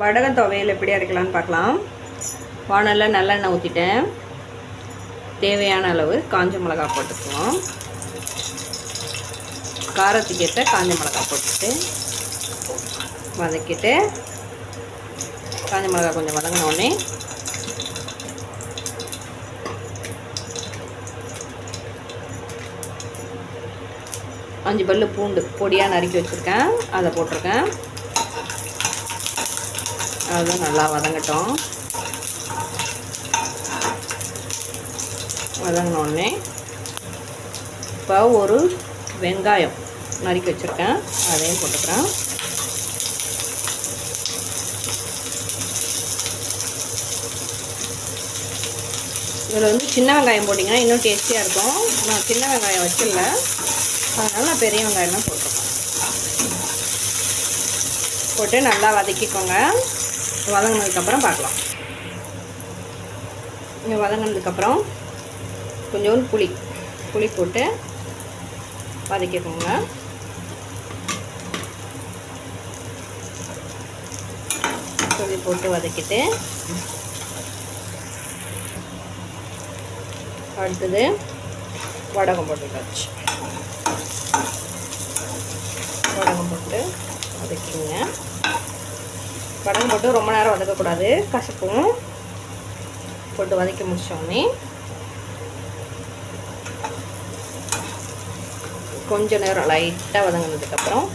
வடகம் துவையல் எப்படி அரைக்கலான்னு பார்க்கலாம். வானலில் நல்லெண்ணெய் ஊற்றிட்டேன் தேவையான அளவு காஞ்ச மிளகா போட்டுக்குவோம் காரத்துக்கு ஏற்ற காஞ்ச மிளகா போட்டுட்டு வதக்கிட்டு காஞ்ச மிளகா கொஞ்சம் வதங்கினோடனே அஞ்சு பல்லு பூண்டு பொடியாக நறுக்கி வச்சுருக்கேன். அதை போட்டிருக்கேன். அதுவும் நல்லா வதங்கட்டும். வதங்கினோடனே இப்போ ஒரு வெங்காயம் நறுக்கி வச்சுருக்கேன். அதையும் போட்டுக்கிறேன். இதில் வந்து சின்ன வெங்காயம் போட்டிங்கன்னா இன்னும் டேஸ்டியாக இருக்கும். நான் சின்ன வெங்காயம் வச்சிடல அதனால் நான் பெரிய வெங்காயம் தான் போட்டுருக்கேன். போட்டு நல்லா வதக்கிக்கோங்க. வதங்கினதுக்கப்புறம் பார்க்கலாம். இங்கே வதங்கினதுக்கப்புறம் கொஞ்சோண்டு புளி புளி போட்டு வதக்கிக்கோங்க. புளி போட்டு வதக்கிட்டு அடுத்தது வடகம் போட்டுக்காச்சு வடகம் போட்டு வதக்கிங்க. வடகம் போட்டு ரொம்ப நேரம் வதக்கக்கூடாது கசப்பும் போட்டு வதக்கி முடிச்சோடனே கொஞ்ச நேரம் லைட்டாக வதங்கினதுக்கப்புறம்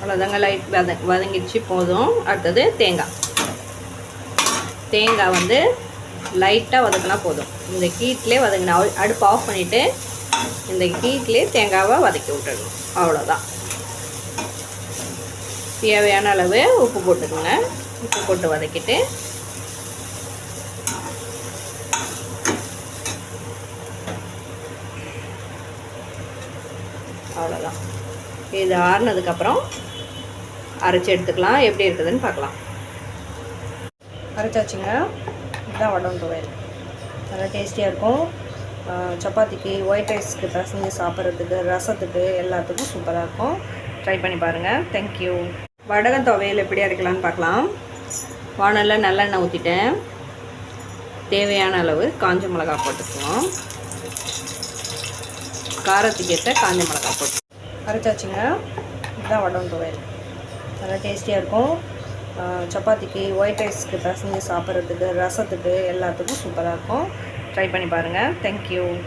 அவ்வளோதாங்க லைட் வத வதங்கிடுச்சு போதும். அடுத்தது தேங்காய். தேங்காய் வந்து லைட்டாக வதக்கினா போதும். இந்த ஹீட்லேயே வதங்கினா அடுப்பு ஆஃப் பண்ணிவிட்டு இந்த ஹீட்லேயே தேங்காவை வதக்கி விட்டுடணும். அவ்வளோதான் தேவையான அளவு உப்பு போட்டுக்கோங்க. உப்பு போட்டு வதக்கிட்டு அவ்வளோதான் இது ஆறுனதுக்கப்புறம் அரைச்சி எடுத்துக்கலாம். எப்படி இருக்குதுன்னு பார்க்கலாம். அரைச்சாச்சுங்க. தான் வடம் துவையல் நல்லா டேஸ்டியாக இருக்கும். சப்பாத்திக்கு ஒயிட் ரைஸ்க்கு பசங்க சாப்பிட்றதுக்கு ரசத்துக்கு எல்லாத்துக்கும் சூப்பராக இருக்கும். ட்ரை பண்ணி பாருங்கள் தேங்க்யூ வடகம் துவையல் எப்படி அரைக்கலான்னு பார்க்கலாம். வானலில் நல்லெண்ணெய் ஊற்றிட்டேன் தேவையான அளவு காஞ்ச மிளகா போட்டுக்குவோம் காரத்துக்கு ஏற்ற காஞ்ச மிளகா போட்டு அரைச்சாச்சுங்க. இதுதான் வடம் துவையல். நல்லா டேஸ்டியாக இருக்கும். சப்பாத்திக்கு ஒயிட் ரைஸ்க்கு பசங்க சாப்பிட்றதுக்கு ரசத்துக்கு எல்லாத்துக்கும் சூப்பராக இருக்கும். ட்ரை பண்ணி பாருங்கள் தேங்க்யூ